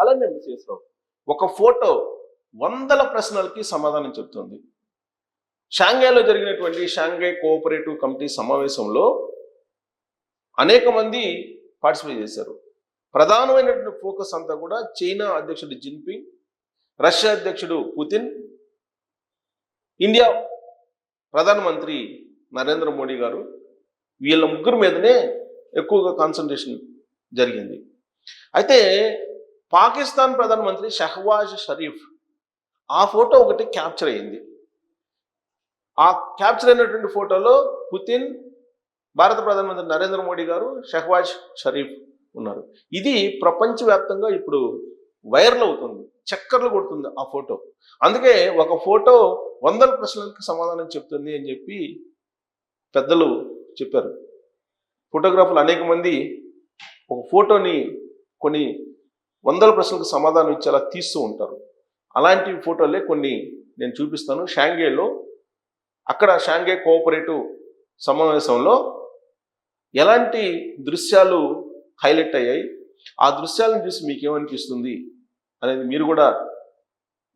అలానే విశ్వేశ్వరరావు ఒక ఫోటో వందల ప్రశ్నలకి సమాధానం చెప్తుంది. షాంఘైలో జరిగినటువంటి షాంఘై కోఆపరేటివ్ కమిటీ సమావేశంలో అనేక మంది పార్టిసిపేట్ చేశారు. ప్రధానమైనటువంటి ఫోకస్ అంతా కూడా చైనా అధ్యక్షుడు జిన్పింగ్ రష్యా అధ్యక్షుడు పుతిన్ ఇండియా ప్రధానమంత్రి నరేంద్ర మోడీ గారు వీళ్ళ ముగ్గురు మీదనే ఎక్కువగా కాన్సన్ట్రేషన్ జరిగింది. అయితే పాకిస్తాన్ ప్రధానమంత్రి షహ్వాజ్ షరీఫ్ ఆ ఫోటో ఒకటి క్యాప్చర్ అయింది ఆ క్యాప్చర్ అయినటువంటి ఫోటోలో పుతిన్ భారత ప్రధానమంత్రి నరేంద్ర మోడీ గారు షహ్వాజ్ షరీఫ్ ఉన్నారు. ఇది ప్రపంచవ్యాప్తంగా ఇప్పుడు వైరల్ అవుతుంది చక్కర్లు కొడుతుంది ఆ ఫోటో. అందుకే ఒక ఫోటో వందల ప్రశ్నలకు సమాధానం చెప్తుంది అని చెప్పి పెద్దలు చెప్పారు. ఫోటోగ్రాఫర్లు అనేక మంది ఒక ఫోటోని కొన్ని వందల ప్రశ్నలకు సమాధానం ఇచ్చేలా తీస్తూ ఉంటారు. అలాంటి ఫోటోలే కొన్ని నేను చూపిస్తాను. షాంఘేలో అక్కడ షాంఘే కోఆపరేటివ్ సమావేశంలో ఎలాంటి దృశ్యాలు హైలైట్ అయ్యాయి? ఆ దృశ్యాలను చూసి మీకేమనిపిస్తుంది? అనేది మీరు కూడా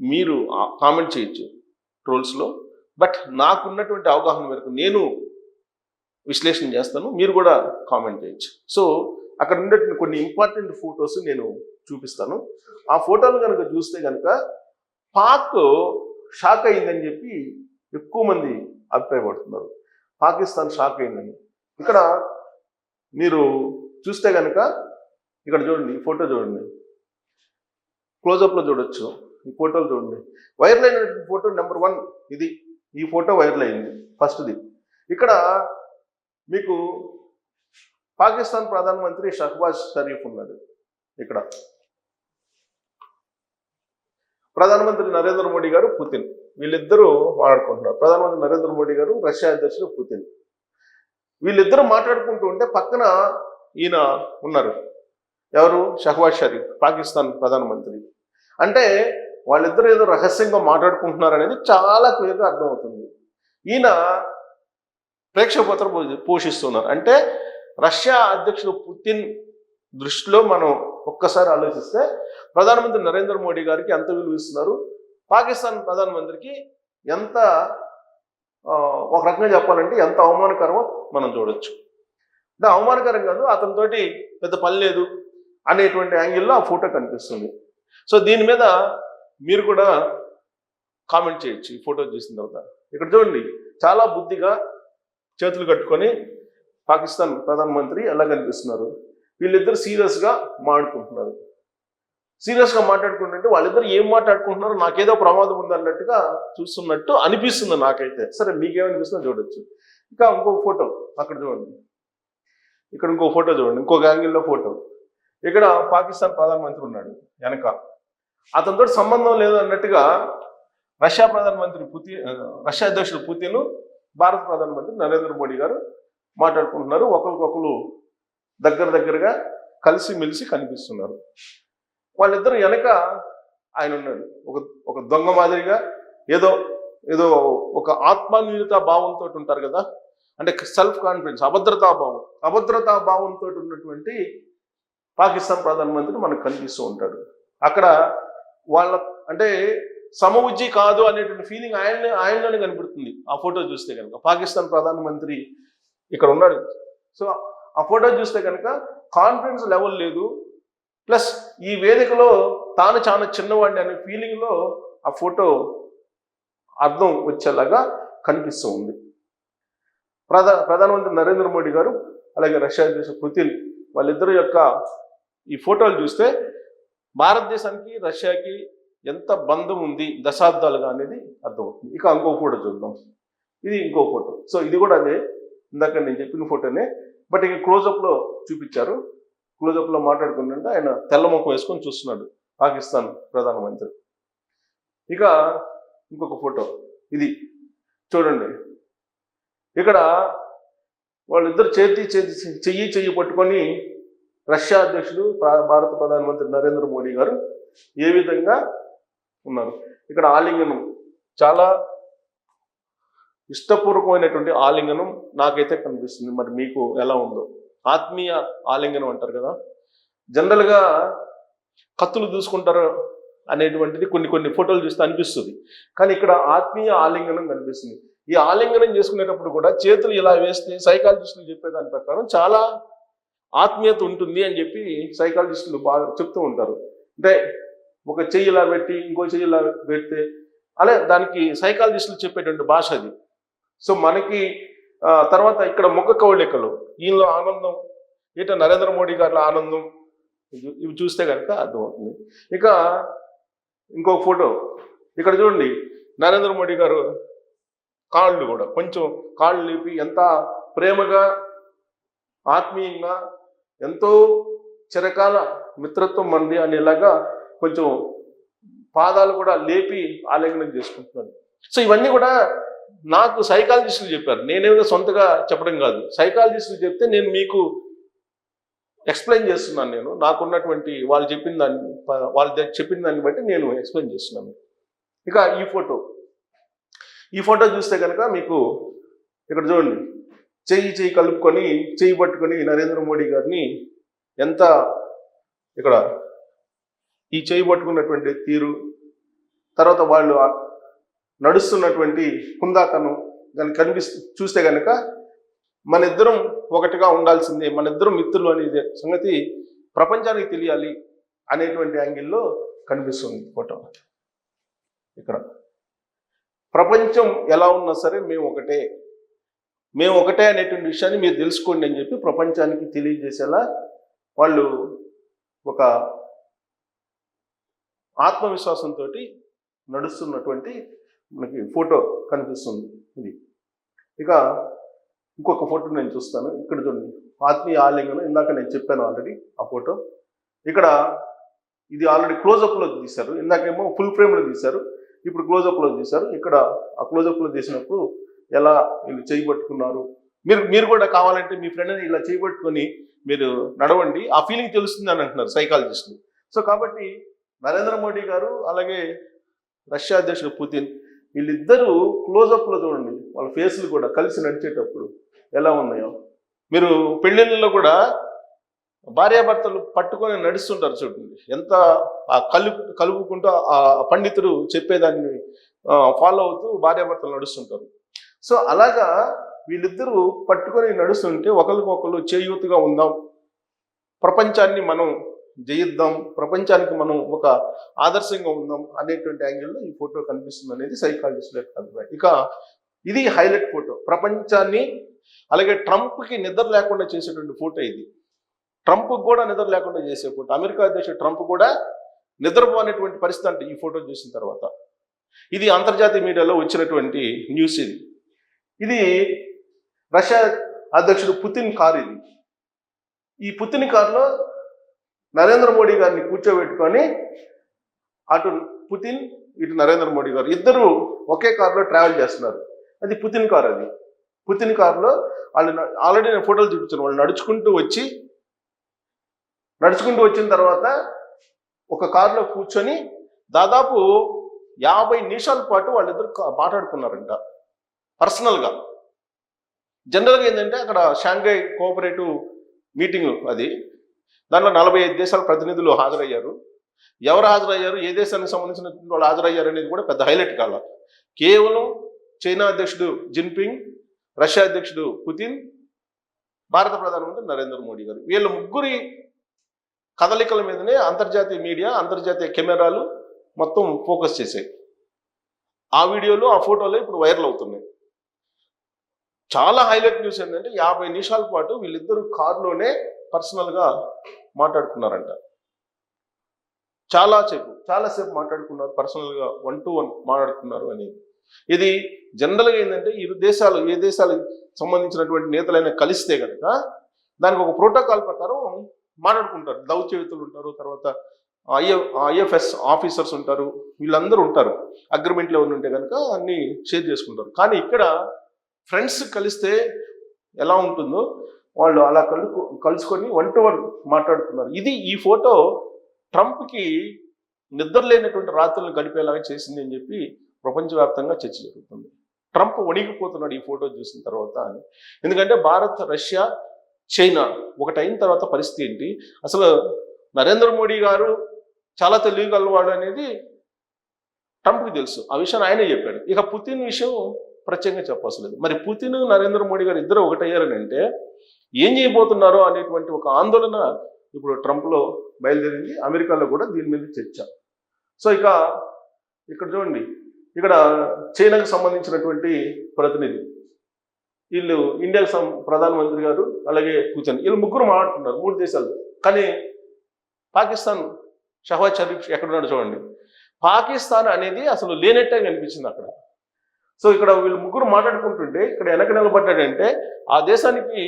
మీరు కామెంట్ చేయొచ్చు ట్రోల్స్లో. బట్ నాకున్నటువంటి అవగాహన మేరకు నేను విశ్లేషణ చేస్తాను. మీరు కూడా కామెంట్ చేయొచ్చు. సో అక్కడ ఉండేటువంటి కొన్ని ఇంపార్టెంట్ ఫొటోస్ నేను చూపిస్తాను. ఆ ఫోటోలు కనుక చూస్తే కనుక పాక్ షాక్ అయిందని చెప్పి ఎక్కువ మంది అభిప్రాయపడుతున్నారు. పాకిస్తాన్ షాక్ అయిందని. ఇక్కడ మీరు చూస్తే కనుక ఇక్కడ చూడండి ఈ ఫోటో చూడండి. క్లోజప్లో చూడొచ్చు. ఈ ఫోటోలు చూడండి. వైరల్ అయినటువంటి ఫోటో నెంబర్ వన్ ఇది. ఈ ఫోటో వైరల్ అయింది. ఫస్ట్ది ఇక్కడ మీకు పాకిస్తాన్ ప్రధానమంత్రి షహబాజ్ షరీఫ్ ఉన్నాడు. ఇక్కడ. ప్రధానమంత్రి నరేంద్ర మోడీ గారు పుతిన్. వీళ్ళిద్దరూ మాట్లాడుకుంటున్నారు. ప్రధానమంత్రి నరేంద్ర మోడీ గారు రష్యా అధ్యక్షుడు పుతిన్. వీళ్ళిద్దరూ మాట్లాడుకుంటూ ఉంటే పక్కన ఈయన ఉన్నారు. ఎవరు? షహబాజ్ షరీఫ్ పాకిస్తాన్ ప్రధానమంత్రి. అంటే వాళ్ళిద్దరూ ఏదో రహస్యంగా మాట్లాడుకుంటున్నారు అనేది చాలా క్లియర్గా అర్థమవుతుంది. ఈయన ప్రేక్షపత్ర పోషిస్తున్నారు. అంటే రష్యా అధ్యక్షుడు పుతిన్ దృష్టిలో మనం ఒక్కసారి ఆలోచిస్తే ప్రధానమంత్రి నరేంద్ర మోడీ గారికి ఎంత విలువ ఇస్తున్నారు? పాకిస్తాన్ ప్రధానమంత్రికి ఎంత ఒక రకంగా చెప్పాలంటే ఎంత అవమానకరమో మనం చూడొచ్చు. అంటే అవమానకరం కాదు అతనితోటి పెద్ద పని లేదు అనేటువంటి యాంగిల్లో ఆ ఫోటో కనిపిస్తుంది. సో దీని మీద మీరు కూడా కామెంట్ చేయొచ్చు ఈ ఫోటో చూసిన తర్వాత. ఇక్కడ చూడండి చాలా బుద్ధిగా చేతులు కట్టుకొని పాకిస్తాన్ ప్రధానమంత్రి ఎలా కనిపిస్తున్నారు? వీళ్ళిద్దరు సీరియస్గా మాట్లాడుకుంటున్నారు. సీరియస్గా మాట్లాడుకుంటుంటే వాళ్ళిద్దరు ఏం మాట్లాడుకుంటున్నారో నాకేదో ప్రమాదం ఉంది అన్నట్టుగా చూస్తున్నట్టు అనిపిస్తుంది నాకైతే. సరే మీకేమనిపిస్తుందో చూడొచ్చు. ఇంకా ఇంకో ఫోటో అక్కడ చూడండి. ఇక్కడ ఇంకో ఫోటో చూడండి. ఇంకొక యాంగిల్లో ఫోటో. ఇక్కడ పాకిస్తాన్ ప్రధానమంత్రి ఉన్నాడు వెనక. అతనితో సంబంధం లేదు అన్నట్టుగా రష్యా ప్రధానమంత్రి పుతిన్ రష్యా అధ్యక్షుడు పుతిన్ భారత ప్రధానమంత్రి నరేంద్ర మోడీ గారు మాట్లాడుకుంటున్నారు. ఒకరికొకరు దగ్గర దగ్గరగా కలిసి మెలిసి కనిపిస్తున్నారు. వాళ్ళిద్దరు వెనక ఆయన ఉన్నాడు. ఒక ఒక దొంగ మాదిరిగా ఏదో ఏదో ఒక ఆత్మాన్యూనత భావంతో ఉంటారు కదా? అంటే సెల్ఫ్ కాన్ఫిడెన్స్ అభద్రతా భావం. అభద్రతా భావంతో ఉన్నటువంటి పాకిస్తాన్ ప్రధానమంత్రి మనకు కనిపిస్తూ ఉంటాడు. అక్కడ వాళ్ళ అంటే సమవుజ్జి కాదు అనేటువంటి ఫీలింగ్ ఆయన ఆయనలోనే కనబడుతుంది. ఆ ఫోటో చూస్తే కనుక పాకిస్తాన్ ప్రధానమంత్రి ఇక్కడ ఉన్నాడు. సో ఆ ఫోటో చూస్తే కనుక కాన్ఫిడెన్స్ లెవెల్ లేదు. ప్లస్ ఈ వేదికలో తాను చాలా చిన్నవాడిని అనే ఫీలింగ్లో ఆ ఫోటో అర్థం వచ్చేలాగా కనిపిస్తూ ఉంది. ప్రధా ప్రధానమంత్రి నరేంద్ర మోడీ గారు అలాగే రష్యా దేశ పుతిన్ వాళ్ళిద్దరి యొక్క ఈ ఫోటోలు చూస్తే భారతదేశానికి రష్యాకి ఎంత బంధం ఉంది దశాబ్దాలుగా అనేది అర్థమవుతుంది. ఇక ఇంకో ఫోటో చూద్దాం. ఇది ఇంకో ఫోటో. సో ఇది కూడా అదే ఇందాక నేను చెప్పిన ఫోటోనే బట్ ఇక క్లోజప్లో చూపించారు. క్లోజప్లో మాట్లాడుకుంటుంటే ఆయన తెల్ల ముఖం వేసుకొని చూస్తున్నాడు పాకిస్తాన్ ప్రధానమంత్రి. ఇక ఇంకొక ఫోటో ఇది చూడండి. ఇక్కడ వాళ్ళిద్దరు చేతి చేతి చెయ్యి చెయ్యి పట్టుకొని రష్యా అధ్యక్షుడు ప్రా- భారత ప్రధానమంత్రి నరేంద్ర మోడీ గారు ఏ విధంగా ఉన్నారు. ఇక్కడ ఆలింగనం చాలా ఇష్టపూర్వకమైనటువంటి ఆలింగనం నాకైతే కనిపిస్తుంది. మరి మీకు ఎలా ఉందో? ఆత్మీయ ఆలింగనం అంటారు కదా? జనరల్గా కత్తులు చూసుకుంటారు అనేటువంటిది కొన్ని కొన్ని ఫోటోలు చూస్తే అనిపిస్తుంది. కానీ ఇక్కడ ఆత్మీయ ఆలింగనం కనిపిస్తుంది. ఈ ఆలింగనం చేసుకునేటప్పుడు కూడా చేతులు ఇలా వేస్తే సైకాలజిస్టులు చెప్పేదాని ప్రకారం చాలా ఆత్మీయత ఉంటుంది అని చెప్పి సైకాలజిస్టులు బాగా చెప్తూ ఉంటారు. అంటే ఒక చెయ్యి ఇలా పెట్టి ఇంకో చెయ్యి ఇలా పెడితే అలా దానికి సైకాలజిస్టులు చెప్పేటువంటి భాష అది. సో మనకి తర్వాత ఇక్కడ ముఖ కవళికలు ఈయనలో ఆనందం ఇట నరేంద్ర మోడీ గారిలో ఆనందం ఇవి- ఇవి చూస్తే కనుక అర్థమవుతుంది. ఇక ఇంకో ఫోటో ఇక్కడ చూడండి నరేంద్ర మోడీ గారు కాళ్ళు కూడా కొంచెం కాళ్ళు లేపి ఎంత ప్రేమగా ఆత్మీయంగా ఎంతో చిరకాల మిత్రత్వం మంది అనేలాగా కొంచెం పాదాలు కూడా లేపి ఆలింగనం చేసుకుంటున్నాడు. సో ఇవన్నీ కూడా నాకు సైకాలజిస్టులు చెప్పారు. నేనేదో సొంతగా చెప్పడం కాదు. సైకాలజిస్టులు చెప్తే నేను మీకు ఎక్స్ప్లెయిన్ చేస్తున్నాను నేను. నాకున్నటువంటి వాళ్ళు చెప్పిన దాన్ని వాళ్ళు చెప్పిన దాన్ని బట్టి నేను ఎక్స్ప్లెయిన్ చేస్తున్నాను. ఇక ఈ ఫోటో. ఈ ఫోటో చూస్తే కనుక మీకు ఇక్కడ చూడండి. చెయ్యి చెయ్యి కలుపుకొని చెయ్యి పట్టుకొని నరేంద్ర మోడీ గారిని ఎంత ఇక్కడ ఈ చెయ్యి పట్టుకున్నటువంటి తీరు తర్వాత వాళ్ళు నడుస్తున్నటువంటి హుందాతనం దాన్ని కనిపిస్తూ చూస్తే కనుక మన ఇద్దరం ఒకటిగా ఉండాల్సిందే మన ఇద్దరం మిత్రులు అనేది సంగతి ప్రపంచానికి తెలియాలి అనేటువంటి యాంగిల్లో కనిపిస్తుంది ఫోటో. ఇక్కడ. ప్రపంచం ఎలా ఉన్నా సరే మేము ఒకటే. మేము ఒకటే అనేటువంటి విషయాన్ని మీరు తెలుసుకోండి అని చెప్పి ప్రపంచానికి తెలియజేసేలా వాళ్ళు ఒక ఆత్మవిశ్వాసంతో నడుస్తున్నటువంటి మనకి ఫోటో కనిపిస్తుంది ఇది. ఇక ఇంకొక ఫోటో నేను చూస్తాను. ఇక్కడ చూడండి. ఆత్మీయ ఆలింగనం ఇందాక నేను చెప్పాను ఆల్రెడీ ఆ ఫోటో. ఇక్కడ ఇది ఆల్రెడీ క్లోజప్లో తీశారు. ఇందాకేమో ఫుల్ ఫ్రేమ్లో తీశారు. ఇప్పుడు క్లోజప్లో తీశారు. ఇక్కడ ఆ క్లోజప్లో తీసినప్పుడు ఎలా వీళ్ళు చేయబట్టుకున్నారు మీరు మీరు కూడా కావాలంటే మీ ఫ్రెండ్ని ఇలా చేయబట్టుకొని మీరు నడవండి. ఆ ఫీలింగ్ తెలుస్తుంది అని అంటున్నారు సైకాలజిస్టులు సో కాబట్టి నరేంద్ర మోడీ గారు అలాగే రష్యా అధ్యక్షుడు పుతిన్ వీళ్ళిద్దరూ క్లోజప్లో చూడండి వాళ్ళ ఫేస్లు కూడా కలిసి నడిచేటప్పుడు ఎలా ఉన్నాయో. మీరు పెళ్ళిళ్ళలో కూడా భార్యాభర్తలు పట్టుకొని నడుస్తుంటారు చూడండి. ఎంత ఆ కలుపు కలుపుకుంటూ ఆ పండితుడు చెప్పేదాన్ని ఫాలో అవుతూ భార్యాభర్తలు నడుస్తుంటారు. సో అలాగా వీళ్ళిద్దరూ పట్టుకొని నడుస్తుంటే ఒకరికొకరు చేయూతగా ఉందాం. ప్రపంచాన్ని మనం జయిద్దాం ప్రపంచానికి మనం ఒక ఆదర్శంగా ఉందాం అనేటువంటి యాంగిల్లో ఈ ఫోటో కనిపిస్తుంది అనేది సైకాలజిస్ట్ యొక్క అభిప్రాయం. ఇక ఇది హైలైట్ ఫోటో. ప్రపంచాన్ని అలాగే ట్రంప్కి నిద్ర లేకుండా చేసేటువంటి ఫోటో ఇది. ట్రంప్ కూడా నిద్ర లేకుండా చేసే ఫోటో. అమెరికా అధ్యక్షుడు ట్రంప్ కూడా నిద్రపోనేటువంటి పరిస్థితి అంటే ఈ ఫోటో చూసిన తర్వాత. ఇది అంతర్జాతీయ మీడియాలో వచ్చినటువంటి న్యూస్ ఇది. ఇది రష్యా అధ్యక్షుడు పుతిన్ కార్ ఇది. ఈ పుతిన్ కారులో నరేంద్ర మోడీ గారిని కూర్చోబెట్టుకొని అటు పుతిన్ ఇటు నరేంద్ర మోడీ గారు ఇద్దరు ఒకే కారులో ట్రావెల్ చేస్తున్నారు. అది పుతిన్ కార్ అది. పుతిన్ కారులో వాళ్ళు ఆల్రెడీ నేను ఫోటోలు చూపించాను. వాళ్ళు నడుచుకుంటూ వచ్చి నడుచుకుంటూ వచ్చిన తర్వాత ఒక కారులో కూర్చొని దాదాపు యాభై నిమిషాల పాటు వాళ్ళిద్దరు మాట్లాడుకున్నారంట. పర్సనల్గా. జనరల్గా ఏంటంటే అక్కడ షాంఘై కోఆపరేటివ్ మీటింగ్ అది. దాంట్లో నలభై ఐదు దేశాల ప్రతినిధులు హాజరయ్యారు. ఎవరు హాజరయ్యారు? ఏ దేశానికి సంబంధించిన వాళ్ళు హాజరయ్యారు అనేది కూడా పెద్ద హైలైట్ కాల. కేవలం చైనా అధ్యక్షుడు జిన్పింగ్ రష్యా అధ్యక్షుడు పుతిన్ భారత ప్రధానమంత్రి నరేంద్ర మోడీ గారు. వీళ్ళ ముగ్గురి కదలికల మీదనే అంతర్జాతీయ మీడియా అంతర్జాతీయ కెమెరాలు మొత్తం ఫోకస్ చేశాయి. ఆ వీడియోలు ఆ ఫోటోలు ఇప్పుడు వైరల్ అవుతున్నాయి. చాలా హైలైట్ న్యూస్ ఏంటంటే యాభై నిమిషాల పాటు వీళ్ళిద్దరు కారులోనే పర్సనల్గా మాట్లాడుకున్నారంట. చాలా సేపు చాలాసేపు మాట్లాడుకున్నారు పర్సనల్గా వన్ టు వన్ మాట్లాడుకున్నారు అని. ఇది జనరల్గా ఏంటంటే ఇరు దేశాలు ఏ దేశాలకు సంబంధించినటువంటి నేతలైనా కలిస్తే కనుక దానికి ఒక ప్రోటోకాల్ ప్రకారం మాట్లాడుకుంటారు. దౌత్యవేత్తలు ఉంటారు తర్వాత ఐఎ ఐఎఫ్ఎస్ ఆఫీసర్స్ ఉంటారు వీళ్ళందరూ ఉంటారు. అగ్రిమెంట్లు ఎవరు ఉంటే కనుక అన్ని షేర్ చేసుకుంటారు. కానీ ఇక్కడ ఫ్రెండ్స్ కలిస్తే ఎలా ఉంటుందో వాళ్ళు అలా కలు కలుసుకొని వన్ టు వన్ మాట్లాడుతున్నారు. ఇది ఈ ఫోటో ట్రంప్కి నిద్ర లేనటువంటి రాత్రులను గడిపేలాగా చేసింది అని చెప్పి ప్రపంచవ్యాప్తంగా చర్చ జరుగుతుంది. ట్రంప్ వణిగిపోతున్నాడు ఈ ఫోటో చూసిన తర్వాత అని. ఎందుకంటే భారత్ రష్యా చైనా ఒకటైన తర్వాత పరిస్థితి ఏంటి? అసలు నరేంద్ర మోడీ గారు చాలా తెలియగలవాడు అనేది ట్రంప్కి తెలుసు. ఆ విషయాన్ని ఆయనే చెప్పాడు. ఇక పుతిన్ విషయం ప్రత్యేకంగా చెప్పవలసలేదు మరి పుతిన్ నరేంద్ర మోడీ గారు ఇద్దరు ఒకటయ్యారని అంటే ఏం చేయబోతున్నారో అనేటువంటి ఒక ఆందోళన ఇప్పుడు ట్రంప్లో బయలుదేరింది. అమెరికాలో కూడా దీని మీద చర్చ. సో ఇక ఇక్కడ చూడండి. ఇక్కడ చైనాకు సంబంధించినటువంటి ప్రతినిధి. వీళ్ళు ఇండియాకు సం ప్రధానమంత్రి గారు అలాగే కూర్చొని వీళ్ళు ముగ్గురు మాట్లాడుతున్నారు మూడు దేశాలు. కానీ పాకిస్తాన్ షహబాజ్ షరీఫ్ ఎక్కడున్నాడు చూడండి. పాకిస్తాన్ అనేది అసలు లేనట్టే కనిపించింది అక్కడ. సో ఇక్కడ వీళ్ళు ముగ్గురు మాట్లాడుకుంటుంటే ఇక్కడ వెనక నిలబడ్డాడంటే ఆ దేశానికి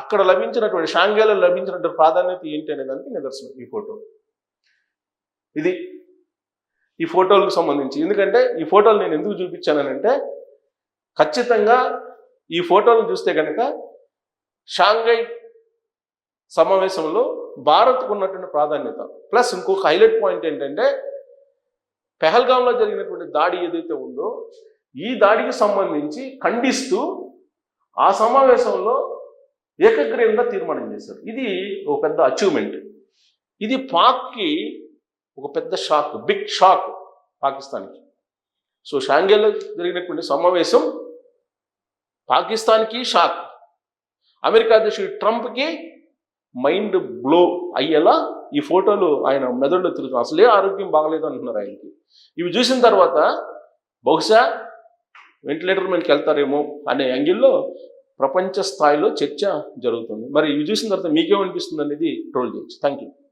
అక్కడ లభించినటువంటి షాంఘైలో లభించినటువంటి ప్రాధాన్యత ఏంటి అనే దానికి నిదర్శనం ఈ ఫోటో. ఇది ఈ ఫోటోలకు సంబంధించి. ఎందుకంటే ఈ ఫోటోలు నేను ఎందుకు చూపించానంటే ఖచ్చితంగా ఈ ఫోటోలను చూస్తే కనుక షాంఘై సమావేశంలో భారత్కు ఉన్నటువంటి ప్రాధాన్యత. ప్లస్ ఇంకొక హైలైట్ పాయింట్ ఏంటంటే పెహల్గాంలో జరిగినటువంటి దాడి ఏదైతే ఉందో ఈ దాడికి సంబంధించి ఖండిస్తూ ఆ సమావేశంలో ఏకగ్రీయంగా తీర్మానం చేశారు. ఇది ఒక పెద్ద అచీవ్మెంట్ ఇది పాక్కి ఒక పెద్ద షాక్ బిగ్ షాక్ పాకిస్తాన్కి. సో షాంగేలో జరిగినటువంటి సమావేశం పాకిస్తాన్కి షాక్ అమెరికా అధ్యక్షుడు ట్రంప్కి మైండ్ బ్లో అయ్యేలా ఈ ఫోటోలు ఆయన మెదడులో తిరుగుతాం అసలే ఆరోగ్యం బాగలేదు అంటున్నారు ఆయనకి. ఇవి చూసిన తర్వాత బహుశా వెంటిలేటర్ మీదకి వెళ్తారేమో అనే యాంగిల్లో ప్రపంచ స్థాయిలో చర్చ జరుగుతుంది. మరి ఇవి చూసిన తర్వాత మీకేమనిపిస్తుంది అనేది ట్రోల్ చేయొచ్చు. Thank you